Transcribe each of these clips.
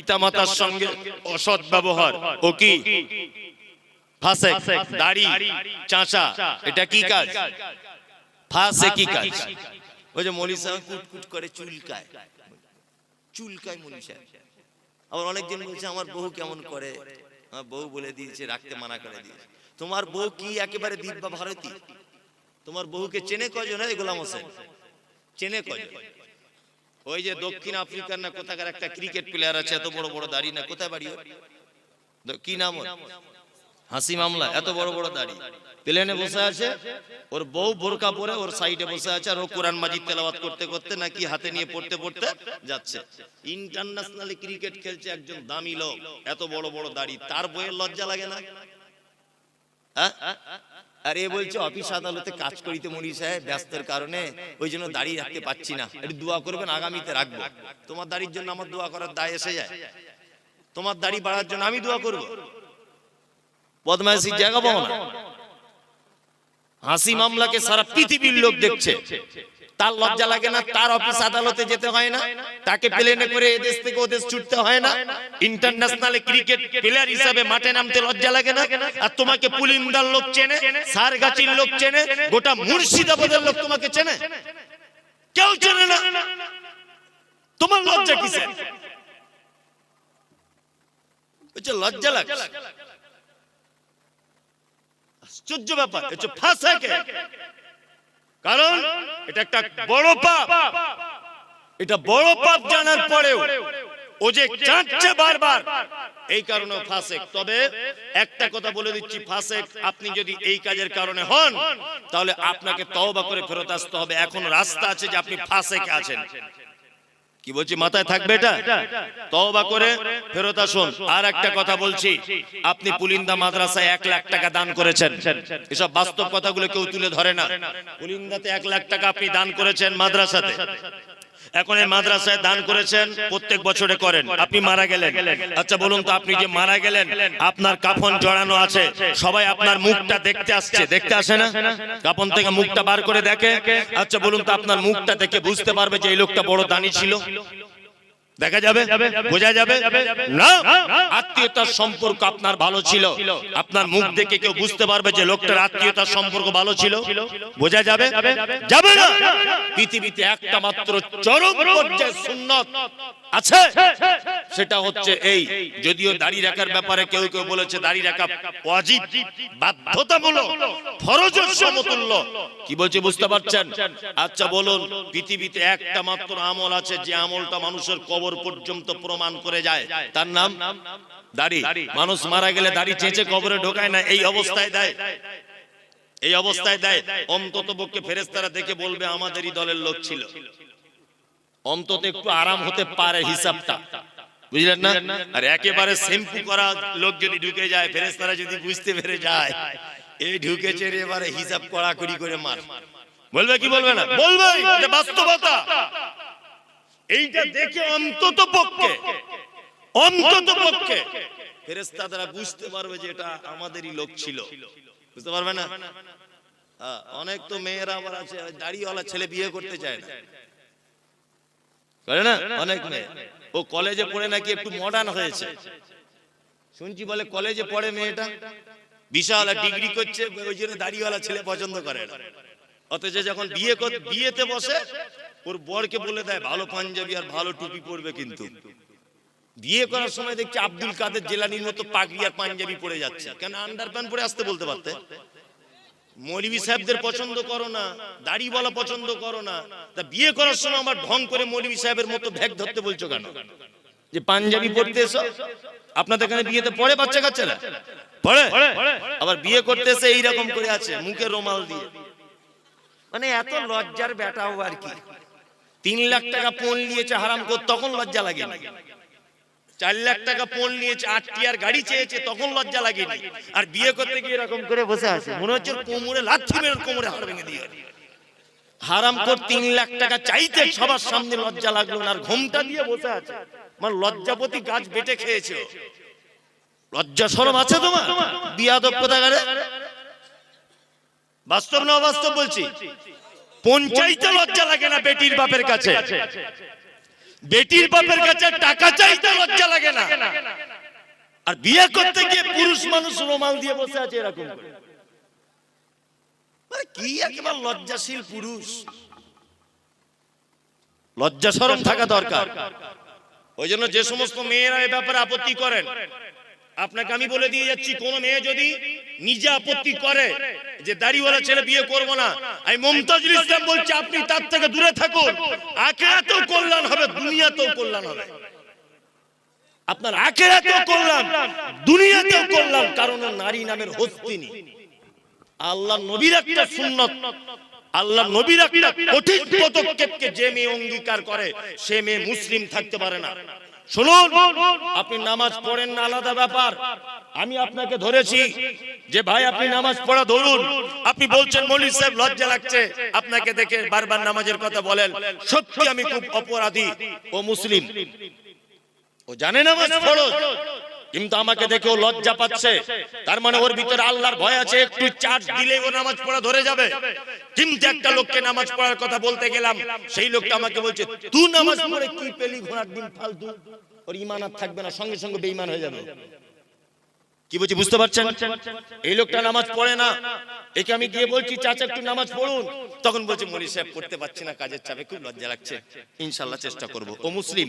পিতামাতার সঙ্গে অসৎ ব্যবহার। ও কি? ফাসেক, দাড়ি, চাঁচা, এটা কি কাজ? ফাসে কি কাজ। ওই যে মনীষা কুটকুট করে চুলকায়। চুলকায় মনীষা আবার অনেকজন বলছে, আমার বউ কেমন করে? আমার বউ বলে দিয়েছে রাখতে মানা করে দিয়েছে। তোমার বউ কি একেবারে দিব্যা ভারতী? তোমার বউকে চেনে কজন গোলাম হোসেন? চেনে কজন ওই যে দক্ষিণ আফ্রিকার না কোথাকার একটা ক্রিকেট প্লেয়ার আছে, এত বড় বড় দাড়ি না, কোথায় বাড়ি কি নাম? হাসি মামলা এত বড় বড় দাড়ি প্লেনে বসে আছে, ওর বউ বোরকা পরে ওর সাইডে বসে আছে, আর ও কোরআন মাজিদ তেলাওয়াত করতে করতে নাকি হাতে নিয়ে পড়তে পড়তে যাচ্ছে ইন্টারন্যাশনালি ক্রিকেট খেলছে একজন দামি লোক, এত বড় বড় দাড়ি, তার বইয়ের লজ্জা লাগে না হ্যাঁ? আর এ বলছে অফিস আদালতে কাজ করিতে মনি সাহেব ব্যস্তের কারণে ওই জন্য দাঁড়িয়ে রাখতে পাচ্ছি না। একটু দোয়া করবেন আগামীতে রাখব। তোমার দাড়ির জন্য আমার দোয়া করার দায় এসে যায়। তোমার দাড়ি বাড়ার জন্য আমি দোয়া করব। বদমাইশির জায়গা পাবো না। হাসি মামলাকে সারা পৃথিবীর লোক দেখছে। তার লজ্জা লাগে না তার অফিস আদালতে যেতে হয় না। তাকে প্লেনে করে এদেশ থেকে ওদেশ ছুটতে হয় না। ইন্টারন্যাশনাল ক্রিকেট প্লেয়ার হিসাবে মাঠে নামতে লজ্জা লাগে না। আর তোমাকে পুলিন্দার লোক চেনে সারগাছির লোক চেনে গোটা মুর্শিদাবাদের লোক তোমাকে চেনে। কেউ চেনে না। তোমার লজ্জা হচ্ছে লজ্জা লাগে আশ্চর্য ব্যাপার। ফাঁসাকে কারণ এটা একটা বড় পাপ। এটা বড় পাপ জানার পরেও ও যে চাচ্ছে বারবার, এই কারণে ফাসেক। তবে একটা কথা বলে দিচ্ছি ফাসেক, আপনি যদি এই কাজের কারণে হন, তাহলে আপনাকে তওবা করে ফেরত আসতে হবে। এখন রাস্তা আছে যে আপনি ফাসেক আছেন। কি বলছি? মাথায় থাকবে এটা? তওবা করে ফেরত আসুন। আর একটা কথা বলছি। আপনি পুলিন্দা মাদ্রাসায় এক লাখ টাকা দান করেছেন। এসব বাস্তব কথাগুলো কেউ তুলে ধরে না। পুলিন্দাতে এক লাখ টাকা আপনি দান করেছেন মাদ্রাসাতে। এখন এই মাদ্রাসায় দান করেছেন, প্রত্যেক বছরে করেন। আপনি মারা গেলেন। আচ্ছা বলুন তো আপনি যে মারা গেলেন, আপনার কাফন জড়ানো আছে। সবাই আপনার মুখটা দেখতে আসছে। দেখতে আসে না? কাফন থেকে মুখটা বার করে দেখে। আচ্ছা বলুন তো আপনার মুখটা দেখে বুঝতে পারবে যে এই লোকটা বড় দানি ছিল? দেখা যাবে? বোঝা যাবে? না। আত্মীয়তার সম্পর্ক আপনার ভালো ছিল। আপনার মুখ দেখে কেউ বুঝতে পারবে যে লোকটার আত্মীয়তার সম্পর্ক ভালো ছিল। বোঝা যাবে? যাবে। না। পৃথিবীতে একটা মাত্র চরম পর্যায়ে সুন্নত আছে। সেটা হচ্ছে এই। যদিও দাড়ি রাখার ব্যাপারে কেউ কেউ বলেছে দাড়ি রাখা ওয়াজিব বাধ্যতামূলক ফরজের সমতুল্য। কি বলছে বুঝতে পারছেন? আচ্ছা বলুন পৃথিবীতে একটা মাত্র আমল আছে যে আমলটা মানুষের কবর পর্যন্ত প্রমাণ করে যায়। তার নাম? দাড়ি। মানুষ মারা গেলে দাড়ি চেঁচে কবরে ঢোকায় না এই অবস্থায় দেয়। এই অবস্থায় দেয়। অন্তত পক্ষে ফেরেস্তারা দেখে বলবে আমাদেরই দলের লোক ছিল। অন্তত একটু আরাম হতে পারে হিসাবটা। বুঝলেন না? আর একেবারে শ্যাম্পু করা লোক যদি ঢুকে যায় ফেরেস্তারা যদি বুঝতে পেরে যায় এই ঢুকেছে এবারে হিসাব কড়াকড়ি করে মার। বলবে কি বলবে না? বলবে। বাস্তবতা। এইটা দেখে অন্তত পক্ষে। অন্তত পক্ষে। ফেরেস্তারা বুঝতে পারবে যে এটা আমাদেরই লোক ছিল। বুঝতে পারবে না? হ্যাঁ, অনেক তো মেয়েরা আবার আছে দাড়িওয়ালা ছেলে বিয়ে করতে চায় না। করে না? অনেক মেয়ে। ও কলেজে পড়ে নাকি একটু মডার্ন হয়েছে। শুনছি বলে কলেজে পড়ে মেয়েটা। বিশাল ডিগ্রি করছে ওই জন্য দাড়িওয়ালা ছেলে পছন্দ করে না। অথচ যখন বিয়ে কর- বিয়েতে বসে ওর বরকে বলে দেয় ভালো পাঞ্জাবি আর ভালো টুপি পরবে কিন্তু। বিয়ে করার সময় দেখছি আব্দুল কাদের জেলানির মতো পাগড়ি আর পাঞ্জাবি পরে যাচ্ছে। কেন আন্ডার প্যান্ট পরে আসতে বলতে পারতে? মৌলবী সাহেবদের পছন্দ করো না দাড়ি বলা পছন্দ করো না। তা বিয়ে করার সময় আমার ঢং করে মৌলবী সাহেবের মতো ভ্যাগ ধরতে বলছো কেন? যে পাঞ্জাবি পড়তে এসো আপনাদের এখানে বিয়েতে পড়ে বাচ্চা কাচ্চারা পড়ে। আবার বিয়ে করতে এসে এইরকম করে আছে মুখে রোমাল দিয়ে। মানে এত লজ্জার বেটাও আর কি? তিন লাখ টাকা পোন নিয়েছে হারাম কর তখন লজ্জা লাগেনি। চার লাখ টাকা পোন নিয়েছে আটটি আর গাড়ি চেয়েছে তখন লজ্জা লাগেনি। আর বিয়ে করতে গিয়ে এরকম করে বসে আছে মনে হচ্ছে কোমরে লাথি মেরে কোমরে হাড় ভেঙে দিয়ে হারাম কর তিন লাখ টাকা চাইতে সবার সামনে লজ্জা লাগল না আর ঘুমটা দিয়ে বসে আছে। মানে লজ্জাপতি গাছ বেটে খেয়েছে। লজ্জা সরম আছে তোমার? বিয়াদব কোথাকারে? বাস্তব না অবাস্তব বলছি? পঞ্চায়েতে লজ্জা লাগে না বেটির বাপের কাছে। বেটির বাপের কাছে টাকা চাইতে লজ্জা লাগে না। আর বিয়ে করতে গিয়ে পুরুষ মানুষ রোমাল দিয়ে বসে আছে এরকম কি একেবারে লজ্জাশীল পুরুষ। লজ্জা শরম থাকা দরকার। ওই জন্য যে সমস্ত মেয়েরা এ ব্যাপারে আপত্তি করেন আপনাকে আমি বলে দিয়ে যাচ্ছি কোন মেয়ে যদি নিজে আপত্তি করে যে দাড়িওয়ালা ছেলে বিয়ে করব না আমি মমতাজুল ইসলাম বলছি আপনি তার থেকে দূরে থাকুন। আখেরাতেও কল্যাণ হবে দুনিয়াতেও কল্যাণ হবে। আপনার আখেরাতেও কল্যাণ দুনিয়াতেও কল্যাণ কারণ নারী নামের হস্তিনী। আল্লাহ নবীর একটা সুন্নত। আল্লাহ নবীর একটা কঠিন পদক্ষেপকে যে মেয়ে অঙ্গীকার করে সে মেয়ে মুসলিম থাকতে পারে না। শুনুন আপনি নামাজ পড়েন না আলাদা ব্যাপার। আমি আপনাকে ধরেছি যে ভাই আপনি নামাজ পড়া ধরুন। আপনি বলছেন মৌলিক সাহেব লজ্জা লাগছে। আপনাকে দেখে বারবার নামাজের কথা বলেন। সত্যি আমি খুব অপরাধী। ও মুসলিম। ও জানে নামাজ ফরজ। কিন্তু আমাকে দেখে ও লজ্জা পাচ্ছে। তার মানে ওর ভিতরে আল্লাহর ভয় আছে, একটু চার্জ দিলে ও নামাজ পড়া ধরে যাবে। কিন্তু একটা লোককে নামাজ পড়ার কথা বলতে গেলাম, সেই লোকটা আমাকে বলছে, তুই নামাজ পড়ে কি পেলি ঘোড়ার দিন ফালতু? ওর ইমান আর থাকবে না, সঙ্গে সঙ্গে বেঈমান হয়ে যাবে। কি বলছি, বুঝতে পারছেন? এই লোকটা নামাজ পড়ে না। একে আমি গিয়ে বলছি, চাচা, একটু নামাজ পড়ুন। তখন বলছে মনি সাহেব পড়তে পারছি না, কাজের চাপে খুব লজ্জা লাগছে। ইনশাল্লাহ চেষ্টা করব। ও মুসলিম।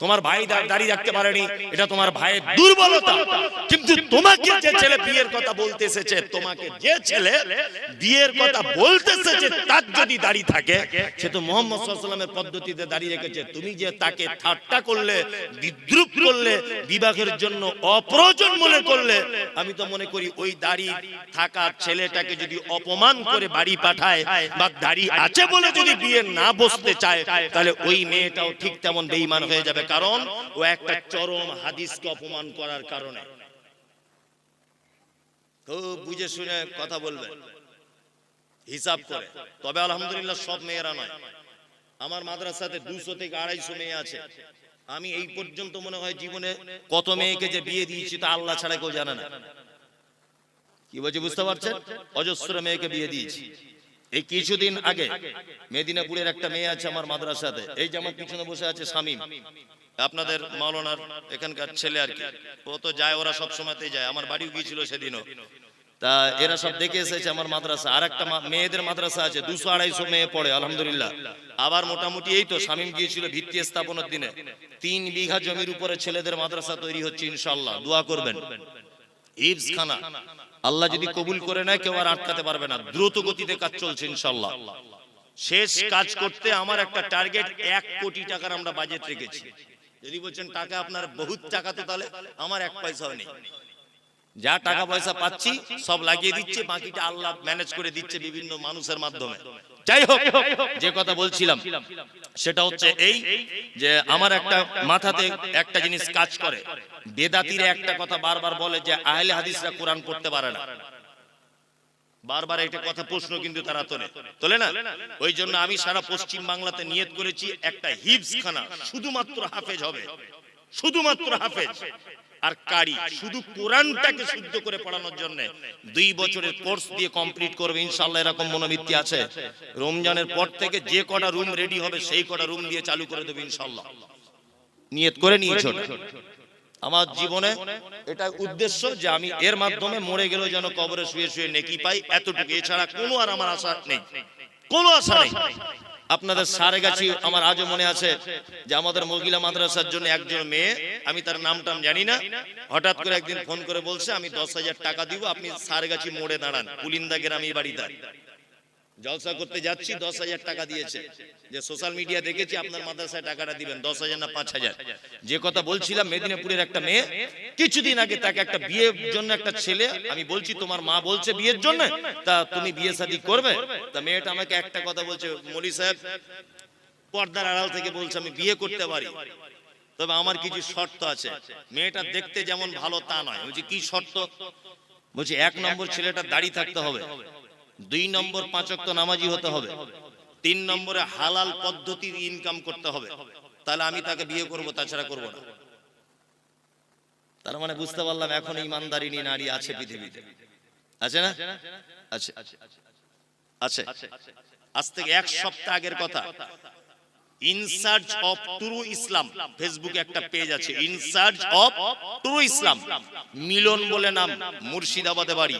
তোমার ভাই দা- দাড়ি রাখতে পারেনি এটা তোমার ভাইয়ের দুর্বলতা। কিন্তু তোমাকে যে ছেলে বিয়ের কথা বলতে এসেছে তোমাকে যে ছেলে বিয়ের কথা বলতে এসেছে তার যদি দাড়ি থাকে সে তো মোহাম্মদ সাল্লামের পদ্ধতিতে দাড়ি রেখেছে তুমি যে তাকে ঠাট্টা করলে বিদ্রুপ করলে বিবাহের জন্য অপ্রয়োজন মনে করলে আমি তো মনে করি ওই দাড়ি থাকা ছেলেটাকে যদি অপমান করে বাড়ি পাঠায় বা দাড়ি আছে বলে যদি বিয়ে না বসতে চায় তাহলে ওই মেয়েটাও ঠিক তেমন বেঈমান হয়ে যাবে। কারণ ও একটা চরম হাদিসকে অপমান করার কারণে। খুব বুঝে শুনে কথা বলবে। হিসাব করে। তবে আলহামদুলিল্লাহ সব মেয়েরা নয়। আমার মাদ্রাসাতে দুশো থেকে আড়াইশো মেয়ে আছে। আমি এই পর্যন্ত মনে হয় জীবনে কত মেয়েকে যে বিয়ে দিয়েছি তা আল্লাহ ছাড়া কেউ জানে না। কি বলছি, বুঝতে পারছেন? অজস্র মেয়েকে বিয়ে দিয়েছি। এই কিছুদিন আগে মেদিনীপুরের একটা মেয়ে আছে আমার মাদ্রাসাতে। এই যে আমার পিছনে বসে আছে শামীম। আপনাদের মাওলানার এখানকার ছেলে আর কি। ও তো যায়, ওরা সব সময়তেই যায়। আমার বাড়িও গিয়েছিল সেদিনও। তা এরা সব দেখে এসেছে আমার মাদ্রাসা। আর একটা মেয়েদের মাদ্রাসা আছে, দুশো আড়াইশো মেয়ে পড়ে, আলহামদুলিল্লাহ। আবার মোটামুটি এই তো শামীম গিয়েছিল ভিত্তি স্থাপনের দিনে। তিন বিঘা জমির উপরে ছেলেদের মাদ্রাসা তৈরি হচ্ছে ইনশাল্লাহ দোয়া করবেন। ইবস খানা। আল্লাহ যদি কবুল করে নেয়, কেউ আর আটকাতে পারবে না। দ্রুত গতিতে কাজ চলছে ইনশাল্লাহ শেষ কাজ করতে আমার একটা টার্গেট, এক কোটি টাকার আমরা বাজেট রেখেছি। যদি বলছেন, টাকা আপনার বহুত টাকা, তো তাহলে আমার এক পয়সাও নেই। যা টাকা পয়সা পাচ্ছি সব লাগিয়ে দিচ্ছে বাকিটা আল্লাহ ম্যানেজ করে দিচ্ছে বিভিন্ন মানুষের মাধ্যমে। যাই হোক যে কথা বলছিলাম সেটা হচ্ছে এই যে আমার একটা মাথাতে একটা জিনিস কাজ করে। বেদাতিরা একটা কথা বারবার বলে যে আহলে হাদিসরা কোরআন করতে পারে না। বারবার একটা কথা প্রশ্ন কিন্তু তারা তোলে। তোলে। না? ওই জন্য আমি সারা পশ্চিম বাংলাতে নিয়ত করেছি একটা হিপস খানা। শুধুমাত্র হাফেজ হবে। শুধুমাত্র হাফেজ। আর কারি, শুধু কোরআনটাকে শুদ্ধ করে পড়ানোর জন্য। দুই বছরের কোর্স দিয়ে কমপ্লিট করবে, ইনশাআল্লাহ এরকম মনোবৃত্তি আছে। রমজানের পর থেকে যে কটা রুম রেডি হবে, সেই কটা রুম দিয়ে চালু করে দেবে ইনশাআল্লাহ। নিয়ত করে নিয়েছো আমার জীবনে এটা উদ্দেশ্য যে আমি এর মাধ্যমে মরে গেলেও যেন কবরে শুয়ে শুয়ে নেকি পাই, এতটুকু। এছাড়া কোনো আর আমার আশা নেই। কোনো আশা নেই। আপনাদের সারে গাছি আমার আজও মনে আছে যে আমাদের মহিলা মাদ্রাসার জন্য একজন মেয়ে আমি তার নাম টাম জানি না। হঠাৎ করে একদিন ফোন করে বলছে, আমি দশ হাজার টাকা দিব, আপনি সারগাছি মোড়ে দাঁড়ান, কুলিন্দা গ্রামে বাড়িতে। জলসা করতে যাচ্ছি, দশ হাজার টাকা দিয়েছে। যে সোশ্যাল মিডিয়া দেখেছি, আপনার মাদ্রাসায় টাকাটা দিবেন, দশ হাজার না পাঁচ হাজার। যে কথা বলছিলাম, মেদিনীপুরের একটা মেয়ে, কিছুদিন আগে তাকে একটা বিয়ের জন্য একটা ছেলে, আমি বলছি, তোমার মা বলছে বিয়ের জন্য? তা তুমি বিয়ে শাদী করবে? তা মেয়েটা আমাকে একটা কথা বলছে, মলি সাহেব, পর্দার আড়াল থেকে বলছে, আমি বিয়ে করতে পারি। তবে আমার কিছু শর্ত আছে। মেয়েটা দেখতে যেমন ভালো তা নয়। বলছি কি শর্ত? বলছি এক নম্বর ছেলেটা দাড়ি থাকতে হবে। দুই নম্বর পাঁচক্ত নামাজি হতে হবে। তিন নম্বরে হালাল পদ্ধতির ইনকাম করতে হবে। তাহলে আমি তাকে বিয়ে করব তাছাড়া করব না। তার মানে বুঝতে পারলাম এখন ইমানদারিনী নারী আছে পৃথিবীতে। আছে না? আছে আছে আজ থেকে এক সপ্তাহ আগের কথা। ইনসার্চ অফ ট্রু ইসলাম ফেসবুকে একটা পেজ আছে. ইনসার্চ অফ ট্রু ইসলাম মিলন বলে নাম মুর্শিদাবাদে বাড়ি।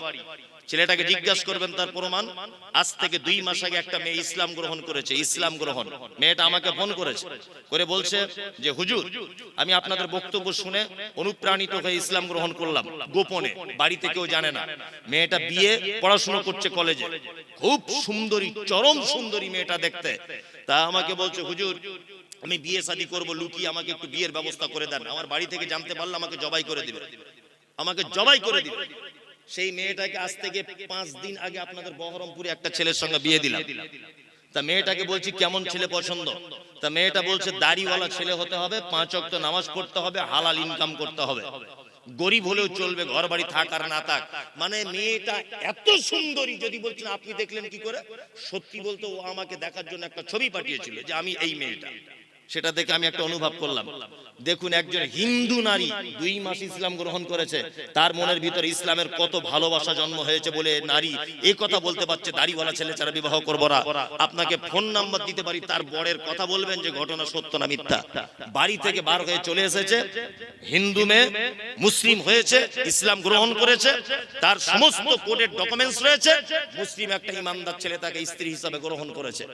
ছেলেটাকে জিজ্ঞাসা করবেন তার প্রমাণ। আজ থেকে দুই মাস আগে একটা মেয়ে ইসলাম গ্রহণ করেছে। ইসলাম গ্রহণ। মেয়েটা আমাকে ফোন করেছে। করে বলছে যে, হুজুর, আমি আপনাদের বক্তব্য শুনে অনুপ্রাণিত হয়ে ইসলাম গ্রহণ করলাম। গোপনে। বাড়িতে কেউ জানে না। মেয়েটা বিয়ে পড়াশোনা করছে কলেজে। খুব সুন্দরী, চরম সুন্দরী মেয়েটা দেখতে। তা আমাকে বলছে, হুজুর, আমি বিয়ে শাদী করব, লুকিয়ে আমাকে একটু বিয়ের ব্যবস্থা করে দেন। আমার বাড়ি থেকে জানতে পারলে, আমাকে জবাই করে দিবে। আমাকে জবাই করে দিবে। সেই মেয়েটাকে আজ থেকে পাঁচ দিন আগে আপনাদের বহরমপুরে একটা ছেলের সঙ্গে বিয়ে দিলাম। তা মেয়েটাকে বলছি, কেমন ছেলে পছন্দ? তা মেয়েটা বলছে, দাড়িওয়ালা ছেলে হতে হবে, পাঁচ অক্ত নামাজ পড়তে হবে, হালাল ইনকাম করতে হবে। গরিব হলেও চলবে ঘর বাড়ি থাক আর না থাক। মানে মেয়েটা এত সুন্দরী, যদি বলছেন, আপনি দেখলেন কি করে? সত্যি বলতে ও আমাকে দেখার জন্য একটা ছবি পাঠিয়েছিল যে আমি এই মেয়েটা। সেটা দেখে আমি একটা অনুভব করলাম। দেখুন, একজন হিন্দু নারী দুই মাস ইসলাম গ্রহণ করেছে। তার মনের ভিতরে ইসলামের কত ভালোবাসা জন্ম হয়েছে বলে নারী এই কথা বলতে পারছে, দাড়িওয়ালা ছেলে ছাড়া বিবাহ করব না। আপনাকে ফোন নাম্বার দিতে পারি, তার বরের কথা বলবেন যে ঘটনা সত্য না মিথ্যা। বাড়ি থেকে বার হয়ে চলে এসেছে, হিন্দু মেয়ে, মুসলিম হয়েছে, ইসলাম গ্রহণ করেছে, তার সমস্ত কোর্টের ডকুমেন্টস রয়েছে। মুসলিম একটা ইমানদার ছেলে তাকে স্ত্রী হিসাবে গ্রহণ করেছে।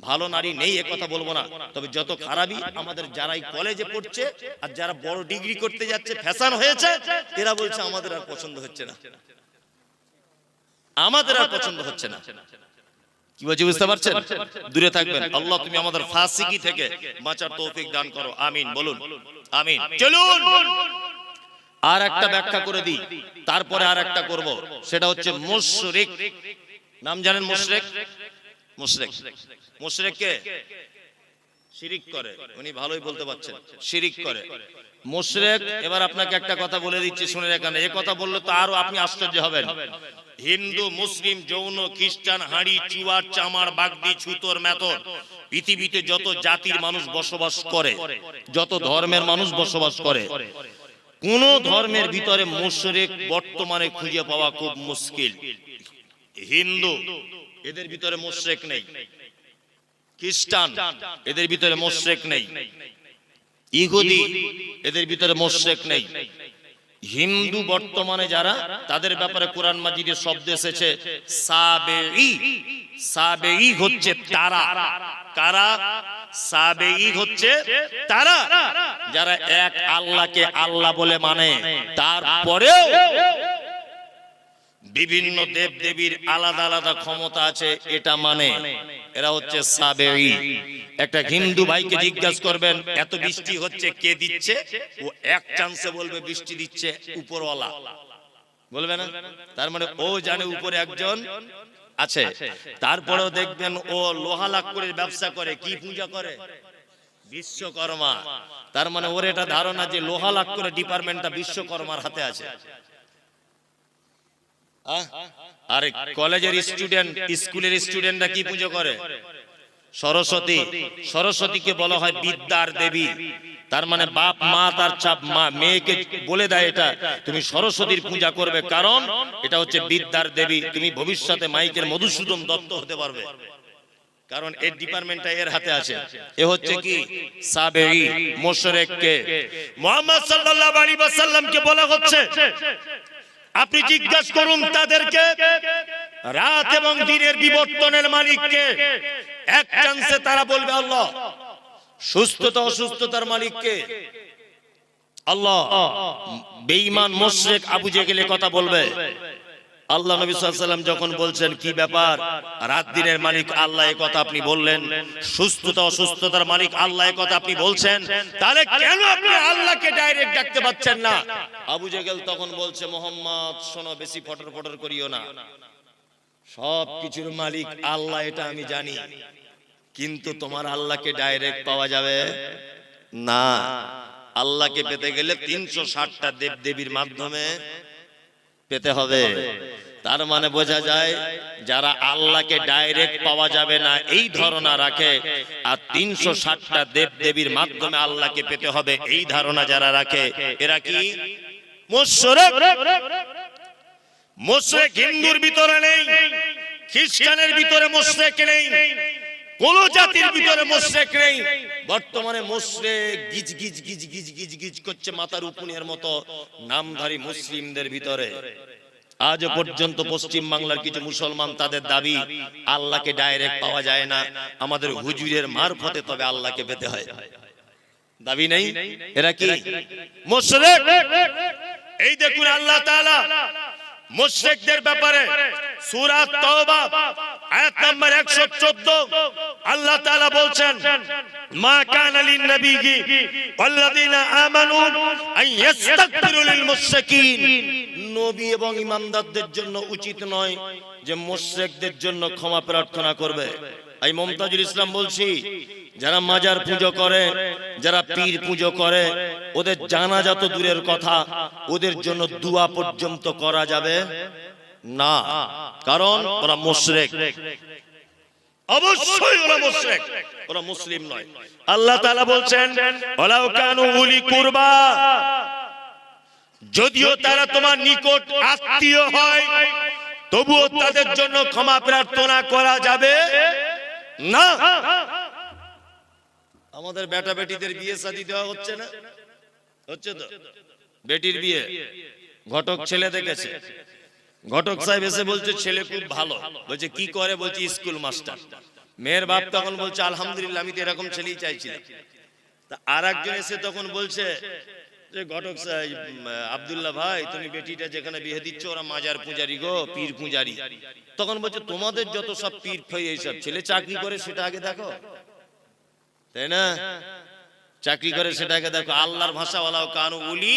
ভালো নারী নেই এ কথা বলব না। তবে যত খারাপই আমাদের যারাই কলেজে পড়ছে আর যারা বড় ডিগ্রি করতে যাচ্ছে ফ্যাশন হয়েছে এরা বলছে আমাদের আর পছন্দ হচ্ছে না। আমাদের আর পছন্দ হচ্ছে না। কি বলছি বুঝতে পারছেন? দূরে থাকবেন। আল্লাহ তুমি আমাদের ফাসিকি থেকে বাঁচার তৌফিক দান করো। আমিন বলুন। আমিন চলুন। আর একটা ব্যাখ্যা করে দিই। তারপরে আর একটা করব। সেটা হচ্ছে মুশরিক। নাম জানেন মুশরিক? মুশরিক। মুশরিক কে শিরিক করে। উনি ভালোই বলতে পারছেন। শিরিক করে। মুশরিক, এবার আপনাকে একটা কথা বলে দিচ্ছি, শুনে এই কথা বললে তো আরও আপনি আশ্চর্য হবেন। হিন্দু, মুসলিম, যৌন, খ্রিস্টান, হাঁড়ি, চুয়ার, চামার, বাগদি, ছুতোর মেথর পৃথিবীতে যত জাতির মানুষ বসবাস করে, যত ধর্মের মানুষ বসবাস করে, কোন ধর্মের ভিতরে মুশরিক বর্তমানে খুঁজে পাওয়া খুব মুশকিল। হিন্দু এদের ভিতরে মুশরিক নেই। খ্রিস্টান, এদের ভিতরে মোশেক নেই। ইহুদি, এদের ভিতরে মোশেক নেই। হিন্দু বর্তমানে যারা, তাদের ব্যাপারে কোরআন মাজিদের শব্দ এসেছে সাবেই সাবেই হচ্ছে তারা। কারা? সাবেই হচ্ছে তারা। যারা এক আল্লাহকে আল্লাহ বলে মানে। তারপরেও বিভিন্ন দেব দেবীর আলাদা আলাদা ক্ষমতা আছে এটা মানে। এরা হচ্ছে সাবেই একটা হিন্দু ভাইকে জিজ্ঞাসা করবেন এত বৃষ্টি হচ্ছে কে দিচ্ছে? ও এক চান্সে বলবে বৃষ্টি দিচ্ছে উপরওয়ালা। বলবে না? তার মানে ও জানে উপরে একজন আছে। তারপরেও দেখবেন ও লোহা লাখ করে ব্যবসা করে কি পূজা করে? বিশ্বকর্মা। তার মানে ওর এটা ধারণা যে লোহা লাখ করে ডিপার্টমেন্টটা বিশ্বকর্মার হাতে আছে? আরে কলেজের স্টুডেন্ট স্কুলের স্টুডেন্টরা কি পুজো করে? সরস্বতী। সরস্বতীকে বলা হয় বিদ্যার দেবী। তার মানে বাপ, মা, তার চাপ, মা, মেয়েকে বলে দেয় এটা। তুমি সরস্বতীর পূজা করবে কারণ এটা হচ্ছে বিদ্যার দেবী। তুমি ভবিষ্যতে মাইকের মধুসূদন দত্ত হতে পারবে। কারণ এর ডিপার্টমেন্টটা এর হাতে আছে। এ হচ্ছে কি? সাবেই মোশরেককে। মুহাম্মদ সাল্লাল্লাহু আলাইহি ওয়াসাল্লামকে বলা হচ্ছে আপনি জিজ্ঞাসা করুন তাদেরকে রাত এবং দিনের বিবর্তনের মালিককে এক চান্সে তারা বলবে আল্লাহ সুস্থতা অসুস্থতার মালিককে আল্লাহ বেঈমান মুশরিক আবু জেগেলে কথা বলবে। আল্লাহ নবী সাল্লাম যখন বলছেন, কি ব্যাপার? রাত দিনের মালিক আল্লাহ কথা আপনি বললেন? সুস্থতা অসুস্থতার মালিক আল্লাহ কথা আপনি বলছেন? তাহলে কেন আপনি আল্লাহকে ডাইরেক্ট ডাকতে পাচ্ছেন না? আবু জেগেল তখন বলছে, মোহাম্মদ, শোনো, বেশি ফটর ফটর করিও না। সব কিছুর মালিক আল্লাহ, এটা আমি জানি। কিন্তু তোমার আল্লাহকে ডাইরেক্ট পাওয়া যাবে না। আল্লাহকে পেতে গেলে তিনশো ষাটটা দেব দেবীর মাধ্যমে পেতে হবে। তার মানে বোঝা যায়, যারা আল্লাহকে ডাইরেক্ট পাওয়া যাবে না, এই ধারণা রাখে, আর তিনশো ষাটটা দেব দেবীর মাধ্যমে আল্লাহকে পেতে হবে, এই ধারণা যারা রাখে, এরা কি? মুশরিক হিন্দুর ভিতরে নেই, খ্রিস্টানের ভিতরে মুশরিক নেই। কোন জাতির ভিতরে মুশরিক নেই। বর্তমানে মুশরিক গিজ গিজ গিজ গিজ গিজ গিজ করছে মাথার উপুনের মতো নামধারী মুসলিমদের ভিতরে। আজ পর্যন্ত পশ্চিম বাংলার কিছু মুসলমান তাদের দাবি আল্লাহকে ডাইরেক্ট পাওয়া যায় না। আমাদের হুজুরের মারফতে তবে আল্লাহকে পেতে হয়। দাবি নেই? এরা কি? মুশরিক? এই দেখুন আল্লাহ তাআলা। মুশরিকদের ব্যাপারে সূরা তওবা, আয়াত নাম্বার 114 আল্লাহ তাআলা বলছেন, মা কানা লিন নবীগি ওয়াল্লাযিনা আমানু আন ইস্তাগফিরু লিল মুশরিকিন। নবী এবং ইমানদারদের জন্য উচিত নয় যে মুশরিকদের জন্য ক্ষমা প্রার্থনা করবে। এই মমতাজুল ইসলাম বলছি, যারা মাজার পুজো করে, যারা পীর পুজো করে ওদের জানাজা তো দূরের কথা ওদের জন্য দুয়া পর্যন্ত করা যাবে। না কারণ ওরা মুশরিক। অবশ্যই ওরা মুশরিক। ওরা মুসলিম নয়। আল্লাহ তাআলা বলছেন ওয়ালাউ কানু উলি কুরবা। যদিও তারা তোমার নিকট আত্মীয় হয় তবুও তাদের জন্য ক্ষমা প্রার্থনা করা যাবে। না। আমাদের বেটা বেটিদের বিয়ে শাদী দেওয়া হচ্ছে না। হচ্ছে তো? বেটির বিয়ে। ঘটক ছেলে দেখেছে। ঘটক সাহেব এসে বলছে ছেলে খুব ভালো। বলছে কি করে? বলছে স্কুল মাস্টার। মেয়ের বাপ তখন বলছে আলহামদুলিল্লাহ আমি তো এরকম ছেলেই চাইছিলাম তা আর একজন এসে তখন বলছে যে ঘটক সাহেব আব্দুল্লাহ ভাই তুমি বেটিটা যেখানে বিয়ে দিচ্ছ ওরা মাজার পূজারি গো পীর পূজারি। তখন বলছে তোমাদের যত সব পীর ফই এইসব ছেলে চাকরি করে সেটা আগে দেখো। তাই না? চাকরি করে সেটাকে দেখো আল্লাহর ভাষাওয়ালাও কানু উলি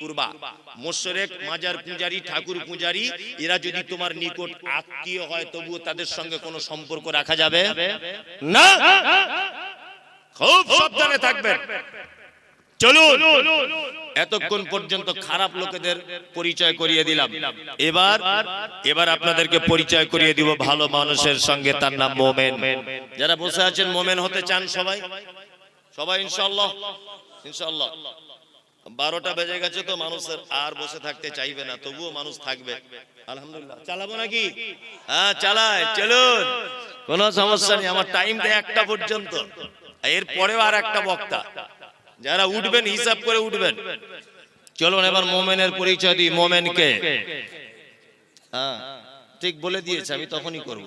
কুরবা। মোশরেক মাজার পূজারি ঠাকুর পূজারি এরা যদি তোমার নিকট আত্মীয় হয় তবুও তাদের সঙ্গে কোনো সম্পর্ক রাখা যাবে? না! খুব সাবধানে থাকবেন। চলুন! এতক্ষণ পর্যন্ত খারাপ লোকেদের পরিচয় করিয়ে দিলাম। এবার এবার আপনাদেরকে পরিচয় করিয়ে দিব ভালো মানুষের সঙ্গে তার নাম মোমেন। যারা বসে আছেন মোমেন হতে চান সবাই। সবাই ইনশাল্লাহ ইনশাল্লাহ বারোটা বেজে গেছে তো মানুষের আর বসে থাকতে চাইবে না, তবুও মানুষ থাকবে। আলহামদুলিল্লাহ। চালাবো নাকি? হ্যাঁ চালায় চলুন। কোনো সমস্যা নেই, আমার টাইম দেয় একটা পর্যন্ত। এর পরেও আর একটা বক্তা। যারা উঠবেন, হিসাব করে উঠবেন। চলুন, এবার মোমেনের পরিচয় দিই, মোমেনকে। হ্যাঁ ঠিক বলে দিয়েছে, আমি তখনই করব।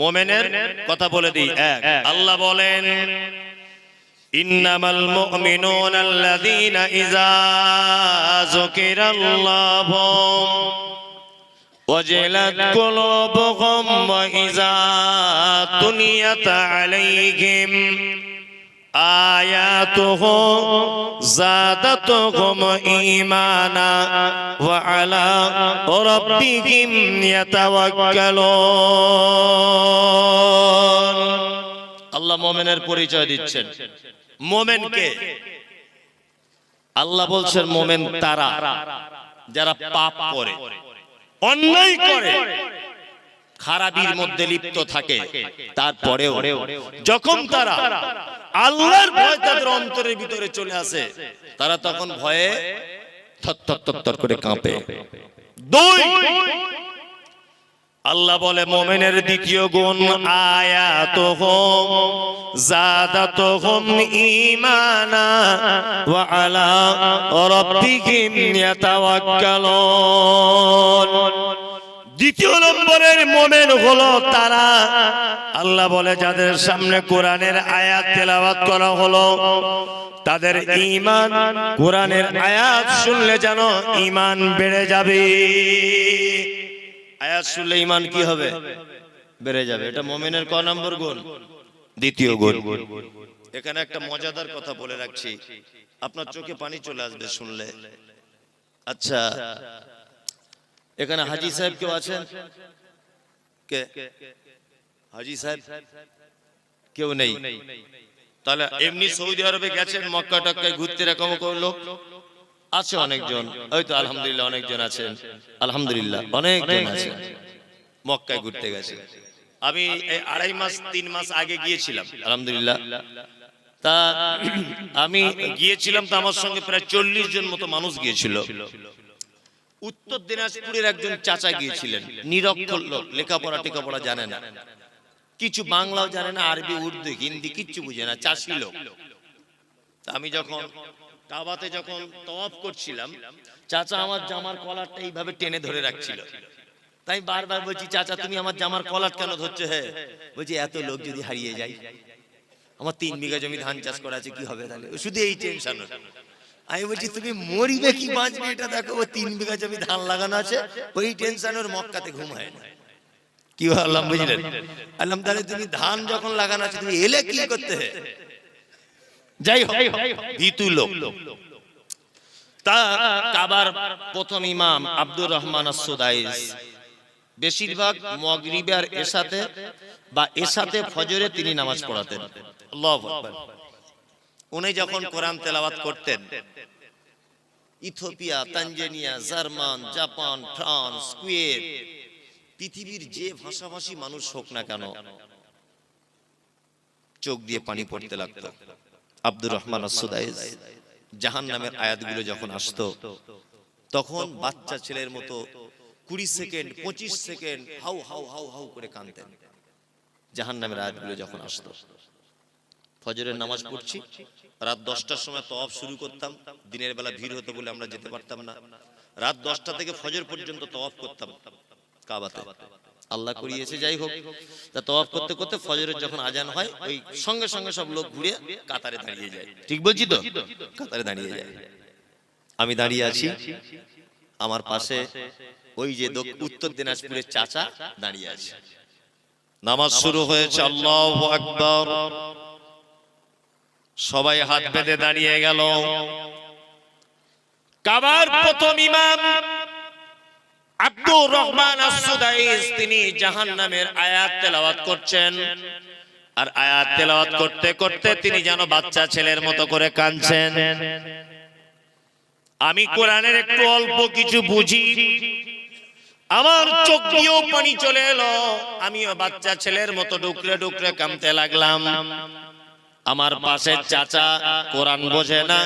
মোমেনের কথা বলে দিই, এক। আল্লাহ বলেন ইন্নামাল মুমিনুনা আল্লাযীনা ইযা যুকিরাল্লাহু وجلت قلوبهم وإذا تليت عليهم آياته زادتهم إيمانا وعلى ربهم يتوكلون আল্লাহ মোমেনের পরিচয় দিচ্ছেন মোমেনকে। আল্লাহ বলছেন মোমেন তারা যারা পাপ করে অন্যায় করে খারাপির মধ্যে লিপ্ত থাকে। তারপরেও যখন তারা আল্লাহর ভয় তাদের অন্তরের ভিতরে চলে আসে তারা তখন ভয়ে থর থর থর করে কাঁপে। দুই আল্লাহ বলে, মোমেনের দ্বিতীয় গুণ আয়াত হোম জাদাত হোম ইমানা দ্বিতীয় নম্বরের মোমেন হলো তারা। আল্লাহ বলে, যাদের সামনে কোরআনের আয়াত তেলাওয়াত করা হলো, তাদের ইমান কোরআনের আয়াত শুনলে যেন ইমান বেড়ে যাবে। আয়াত শুনলে ঈমান কি হবে? বেড়ে যাবে। এটা মোমেনের ক নম্বর গুণ? দ্বিতীয় গুণ। এখানে একটা মজাদার কথা বলে রাখছি। আপনার চোখে পানি চলে আসবে শুনলে। আচ্ছা এখানে হাজি সাহেব কেউ আছেন? কে? হাজি সাহেব? কেউ নেই। তাহলে এমনি সৌদি আরবে গেছেন মক্কা টক্কায় ঘুরতে এরকম কোনো লোক? আছে অনেকজন। ওই তো আলহামদুলিল্লাহ অনেকজন আছেন। আলহামদুলিল্লাহ অনেকজন আছেন মক্কায় ঘুরতে গেছে। আমি আড়াই মাস তিন মাস আগে গিয়েছিলাম। আলহামদুলিল্লাহ। তা আমি গিয়েছিলাম তো আমার সঙ্গে প্রায় চল্লিশ জন মতো মানুষ গিয়েছিল। উত্তর দিনাজপুরের একজন চাচা গিয়েছিলেন। নিরক্ষর লোক লেখাপড়া টেখাপড়া জানে না। কিছু বাংলাও জানে না আরবি উর্দু হিন্দি কিচ্ছু বুঝে না চাষি লোক। আমি যখন কাবাতে যখন তওয়াফ করছিলাম চাচা আমার জামার কলারটা এইভাবে টেনে ধরে রাখছিল। তাই বারবার বলছি চাচা তুমি আমার জামার কলার কেন ধরছো? হে বলছি এত লোক যদি হারিয়ে যায় আমার তিন বিঘা জমি ধান চাষ করা আছে কি হবে তাহলে? শুধু এই টেনশন আমি বলছি তুমি মরিবে কি বাঁচবে? এটা দেখো ও তিন বিঘা জমি ধান লাগানো আছে ওই টেনশন ওর মক্কাতে ঘুম হয় না। কি বললাম বুঝলেন? আল্লাহ তাহলে তুমি ধান যখন লাগানো আছে তুমি এলে কি করতে? হয় যাই হোক ভীতু লোক। তা কাবার প্রথম ইমাম আব্দুর রহমান আসুদাইস বেশিরভাগ মগরিবে আর এসাতে বা এসাতে ফজরে তিনি নামাজ পড়াতেন। উনি যখন কোরআন তেলাওয়াত করতেন Ethiopia Tanzania German Japan France Kuwait পৃথিবীর যে ভাষাভাষী মানুষ হোক না কেন চোখ দিয়ে পানি পড়তে লাগতো। আব্দুর রহমান জাহান নামের আয়াতগুলো যখন আসতো, তখন বাচ্চা ছেলের মতো কুড়ি সেকেন্ড, পঁচিশ সেকেন্ড, হাউ হাউ হাউ হাউ করে কানতেন জাহান নামের আয়াতগুলো যখন আসতো, ফজরের নামাজ পড়ছি, রাত দশটার সময় তওয়াফ শুরু করতাম, দিনের বেলা ভিড় হতো বলে আমরা যেতে পারতাম না। রাত দশটা থেকে ফজর পর্যন্ত তওয়াফ করতাম কাবাতে। আল্লাহ করিয়েছে যাই হোক। তা তওয়াফ করতে করতে ফজরের যখন আজান হয় ওই সঙ্গে সঙ্গে সব লোক ঘুরে কাতারে দাঁড়িয়ে যায়। ঠিক বলছি তো? কাতারে দাঁড়িয়ে যায়। আমি দাঁড়িয়ে আছি আমার পাশে ওই যে উত্তর দিনাজপুরের চাচা দাঁড়িয়ে আছে। নামাজ শুরু হয়েছে আল্লাহ আকবর। সবাই হাত বেঁধে দাঁড়িয়ে গেল। কাবার প্রথম ইমাম আব্দুর রহমান আসুদাইস তিনি জাহান্নামের আয়াত তেলাওয়াত করছেন। আর আয়াত তেলাওয়াত করতে করতে তিনি যেন বাচ্চা ছেলের মতো করে কাঁদছেন। আমি কোরআনের একটু অল্প কিছু বুঝি। আমার চোখ দিয়েও পানি চলে এলো। আমিও বাচ্চা ছেলের মতো ডুকরে ডুকরে কামতে লাগলাম। আমার পাশে চাচা কোরআন বোঝে না,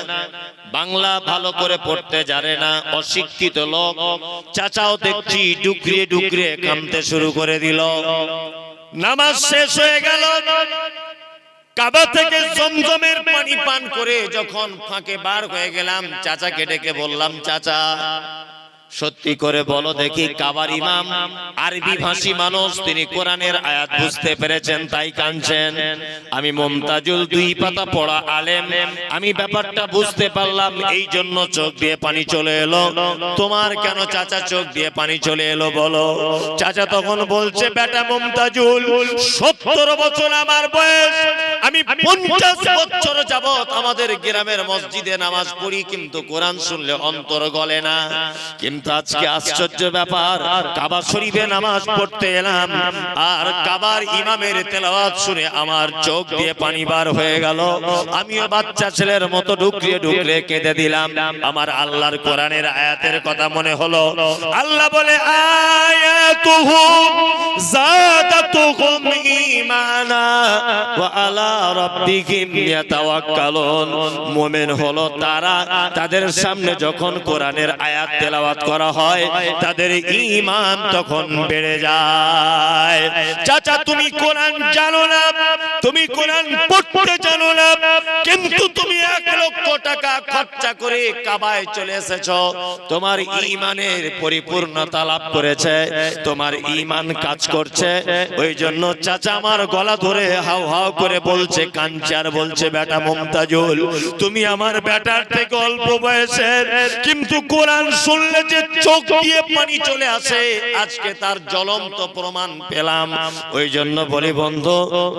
বাংলা ভালো করে পড়তে জানে না, অশিক্ষিত লোক। চাচাও দেখছি ডুকরিয়ে ডুকরিয়ে কামতে শুরু করে দিল। নামাজ শেষ হয়ে গেল। কাবা থেকে জমজমের পানি পান করে যখন ফাঁকে বার হয়ে গেলাম, চাচাকে ডেকে বললাম, চাচা সত্যি করে বলো দেখি কাবার ইমাম আরবি ভাষী মানুষ তিনি কোরআনের আয়াত বুঝতে পেরেছেন তাই কাঁদছেন। আমি মমতাজুল দুই পাতা পড়া আলেম আমি ব্যাপারটা বুঝতে পারলাম এই জন্য চোখ দিয়ে পানি চলে এলো। তোমার কেন চাচা চোখ দিয়ে পানি চলে এলো বলো? চাচা তখন বলছে বেটা মমতাজুল সত্তর বছর আমার বয়স। আমি পঞ্চাশ বছর যাবত আমাদের গ্রামের মসজিদে নামাজ পড়ি কিন্তু কোরআন শুনলে অন্তর গলে না কিন্তু আজকে আশ্চর্য ব্যাপার, কাবা শরীফে নামাজ পড়তে এলাম, আর কাবার ইমামের তেলাওয়াত শুনে আমার চোখ দিয়ে পানি বার হয়ে গেল। আমিও বাচ্চা ছেলের মতো ডুকরিয়ে ডুকরিয়ে কেঁদে দিলাম। আমার আল্লাহর কোরআনের আয়াতের কথা মনে হলো। আল্লাহ বলে, আয়াতুহু জাদাতুহুম ঈমানা ওয়া আলা রাব্বিহিম ইয়াতাওয়াক্কালুন। মুমিন হলো তারা তাদের সামনে যখন কোরআনের আয়াত তেলাওয়াত করা হয়, তাদের ঈমান তখন বেড়ে যায়। চাচা, তুমি কোরআন জানো না, তুমি কোরআন পড়তে জানো না, কিন্তু তুমি এক লক্ষ টাকা খরচা করে কাবায় চলে এসেছ। তোমার ঈমানের পরিপূর্ণতা লাভ করেছে, তোমার ঈমান কাজ করছে। ওই জন্য চাচা আমার গলা ধরে হাও হাও করে বলছে কাঞ্চার বলছে, বেটা মমতাজুল, তুমি আমার বেটার থেকে অল্প বয়সের, কিন্তু কোরআন শুনলে যে চোখ দিয়ে পানি চলে আসে। আজকে তার জ্বলন্ত প্রমাণ পেলাম। ওই জন্য বলি, বন্ধু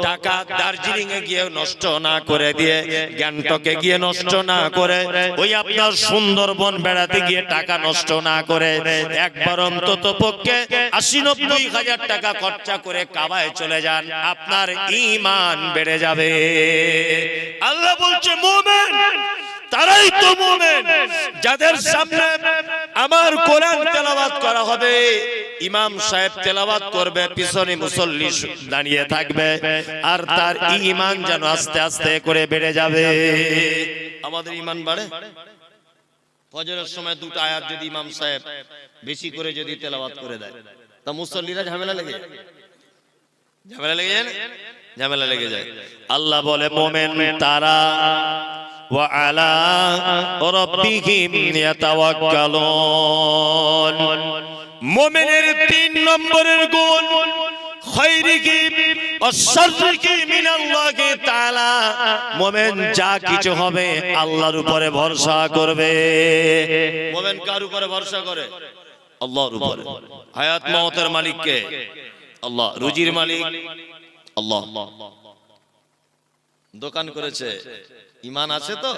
টাকা দার্জিলিং এ গিয়ে নষ্ট না করে দিয়ে, গ্যাংটকে গিয়ে নষ্ট না করে, ওই আপনার সুন্দরবন বেড়াতে গিয়ে টাকা নষ্ট না করে, একবার অন্তত পক্ষে আশি নব্বই হাজার টাকা খরচা করে কাবায় চলে যান। আপনার ইমান বেড়ে যাবে। আল্লাহ বলছে, মোমেন তারাই তো মুমিন। যাদের সামনে আমার কোরআন তেলাওয়াত করা হবে ইমাম সাহেব তেলাওয়াত করবে পিছনে মুসল্লি দাঁড়িয়ে থাকবে আর তার ঈমান যেন আস্তে আস্তে করে বেড়ে যাবে। আমাদের ঈমান বাড়ে? ফজরের সময় দুটো আয়াত যদি ইমাম সাহেব বেশি করে যদি তেলাওয়াত করে দেয় তা মুসল্লিরা ঝামেলা লেগে যায়? ঝামেলা লেগে যায় ঝামেলা লেগে যায়। আল্লাহ বলে মোমেন তারা وعلى ربهم يتوكلون মোমেনের তিন নম্বরের গুণ খৈরিকি অশরিকি মিনাল্লাহি তাআলা মোমেন যা কিছু হবে আল্লাহর উপরে ভরসা করবে মোমেন কার উপরে ভরসা করে আল্লাহর উপরে হায়াত মওতের মালিক কে আল্লাহ রুজির মালিক আল্লাহ দোকান করেছে। ইমান আছে তো?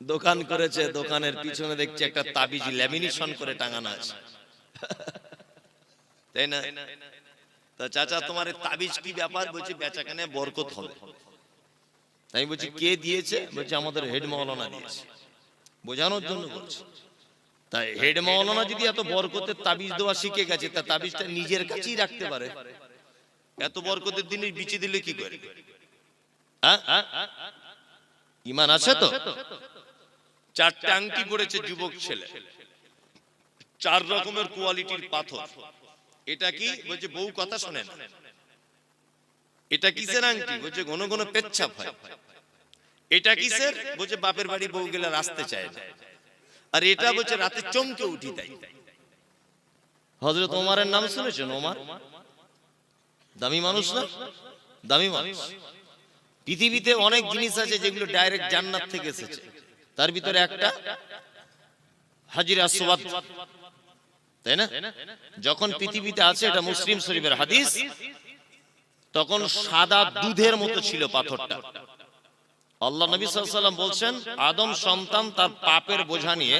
দোকান করেছে দোকানের পিছনে দেখছি একটা তাবিজ ল্যামিনেশন করে টাঙানো আছে। তাই না? তা চাচা তোমার এই তাবিজ কি ব্যাপার? বলছি বেচাকেনে বরকত হবে তাই বলছি কে দিয়েছে? বলছে আমাদের হেড মৌলানা দিয়েছে। বোঝানোর জন্য বলছে। তাই হেড মৌলানা যদি এত বরকতের তাবিজ দেওয়া শিখে গেছে তা তাবিজটা নিজের কাছেই রাখতে পারে। এত বরকতের দিনে বিচি দিলে কি করে? ইমান আছে তো? চারটে আংটি পড়েছে যুবক ছেলে। চার রকমের কোয়ালিটির পাথর। এটা কি? বলছে, বউ কথা শোনে না এটা কিসের আংটি? বলছে, ঘন ঘন পেচ্ছাপ হয়। এটা কিসের? বলছে, বাপের বাড়ি বউ গেলে আসতে চায় না। আর এটা বলছে, রাতে চমকে উঠি তাই। হজরত ওমারের নাম শুনেছেন, ওমার? দামি মানুষ না? দামি মানুষ। পৃথিবীতে অনেক জিনিস আছে যেগুলো ডাইরেক্ট জান্নাত থেকে এসেছে। তার ভিতরে একটা হাজিরা তাই না? যখন পৃথিবীতে আছে এটা মুসলিম শরীফের হাদিস, তখন সাদা দুধের মতো ছিল পাথরটা। আল্লাহ নবী সাল্লাম বলছেন, আদম সন্তান তার পাপের বোঝা নিয়ে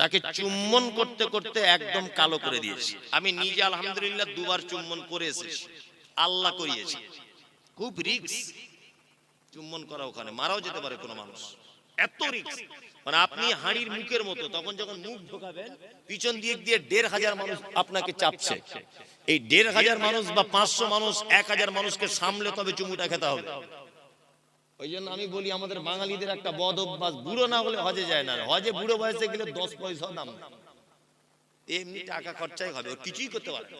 তাকে চুম্বন করতে করতে একদম কালো করে দিয়েছি। আমি নিজে আলহামদুলিল্লাহ দুবার চুম্বন করে এসেছি আল্লাহ করিয়েছি। খুব রিক্স চুম্বন করা ওখানে, মারাও যেতে পারে কোনো মানুষ। এত রিক্স মানে আপনি হাড়ির মুখের মতো, তখন যখন মুখ ঢোকাবেন, পিছন দিক দিয়ে দেড় হাজার মানুষ আপনাকে চাপছে। এই দেড় হাজার মানুষ বা পাঁচশো মানুষ, এক হাজার মানুষকে সামলে তবে চুমুটা খেতে হবে। ওই জন্য আমি বলি, আমাদের বাঙালিদের একটা বদ অভ্যাস, বুড়ো না হলে হজে যায় না। হজে বুড়ো বয়সে গেলে দশ পয়সা দাম এমনি টাকা খরচাই হবে কিছুই করতে পারবে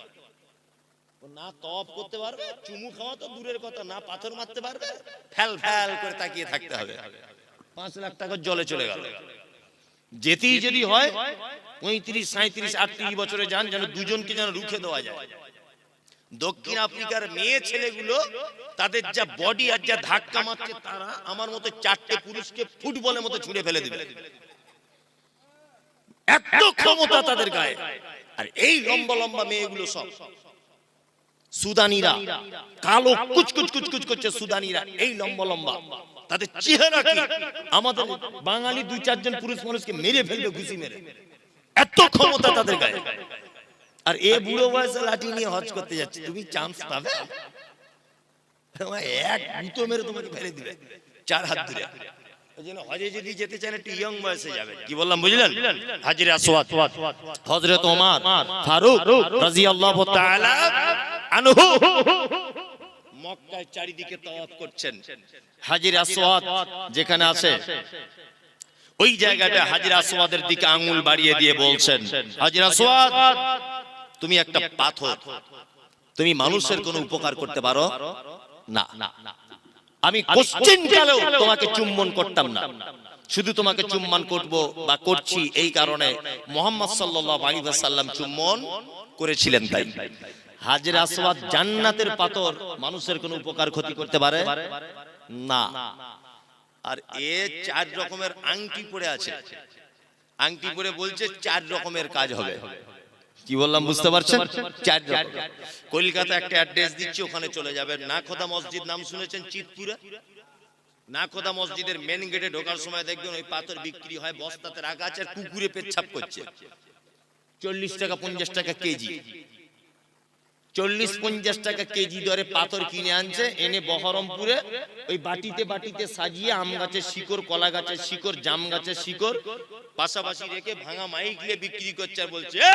না। তপ করতে পারবে চুমু খাওয়া তো দূরের কথা না পাথর মারতে পারবে ফ্যাল ফ্যাল করে তাকিয়ে থাকতে হবে। পাঁচ লাখ টাকা জলে চলে গেল। যেতেই যদি হয় পঁয়ত্রিশ সাঁত্রিশ আটত্রিশ বছরে যান যেন দুজনকে যেন রুখে দেওয়া যায়। দক্ষিণ আফ্রিকার মেয়ে ছেলেগুলো তাদের যা বডি আর যা ধাক্কা মারছে তারা আমার মতো চারটে পুরুষকে ফুটবলের মতো ছুঁড়ে ফেলে দিবে। এত ক্ষমতা তাদের গায়ে। আর এই লম্বা লম্বা মেয়েগুলো সব। সুদানিরা কালো কুচকুচ কুচকুচ করছে সুদানিরা এই লম্বা লম্বা। তাদের চেহারা কি? আমাদের বাঙালি দুই চারজন পুরুষ মানুষকে মেরে ফেলবে ঘুষি মেরে। এত ক্ষমতা তাদের গায়ে। আর এ বুড়ো বয়সে লাঠি নিয়ে হজ করতে যাচ্ছে। তুমি চান্স পাবে? এক গুঁতো মেরে তোমাকে ফেলে দিবে। চার হাত দূরে। ওই জন্য হজে যদি যেতে চান একটু ইয়ং বয়সে যাবে। কি বললাম বুঝলেন? হাজির আসওয়াদ। হযরত ওমর ফারুক রাদিয়াল্লাহু তাআলা আনহু। মক্কায় চারিদিকে তাওয়াফ করছেন। হাজির আসওয়াদ যেখানে আছে। ওই জায়গাটা হাজির আসওয়াদের দিকে আঙ্গুল বাড়িয়ে দিয়ে বলছেন হাজির আসওয়াদ তুমি একটা পাথর। তুমি মানুষের কোনো উপকার করতে পারো না। আমি কোশ্চেন কালেও তোমাকে চুম্বন করতাম না। শুধু তোমাকে চুম্বন করব বা করছি এই কারণে মোহাম্মদ সাল্লাল্লাহু আলাইহি ওয়াসাল্লাম চুম্বন করেছিলেন তাই। হাজির আসওয়াদ জান্নাতের পাথর মানুষের কোনো উপকার ক্ষতি করতে পারে? না। আর এ চার রকমের আংটি পড়ে আছে। আংটি পরে বলছে চার রকমের কাজ হবে। কি বললাম বুঝতে পারছেন? চার কলকাতা একটা অ্যাড্রেস দিচ্ছি ওখানে চলে যাবেন। না খোদা মসজিদ নাম শুনেছেন চিতপুরে? না খোদা মসজিদের মেন গেটে ঢোকার সময় দেখবেন ওই পাথর বিক্রি হয় বস্তাতে রাখা আছে আর কুকুরে পেচ্ছাপ করছে। চল্লিশ টাকা পঞ্চাশ টাকা কেজি। চল্লিশ পঞ্চাশ টাকা কেজি দরে পাথর কিনে আনছে এনে বহরমপুরে ওই বাটিতে বাটিতে সাজিয়ে আম গাছের শিকড় কলা গাছের শিকড় জাম গাছের শিকড় পাশাপাশি রেখে ভাঙা মাইক দিয়ে বিক্রি করছে আর বলছে "এ,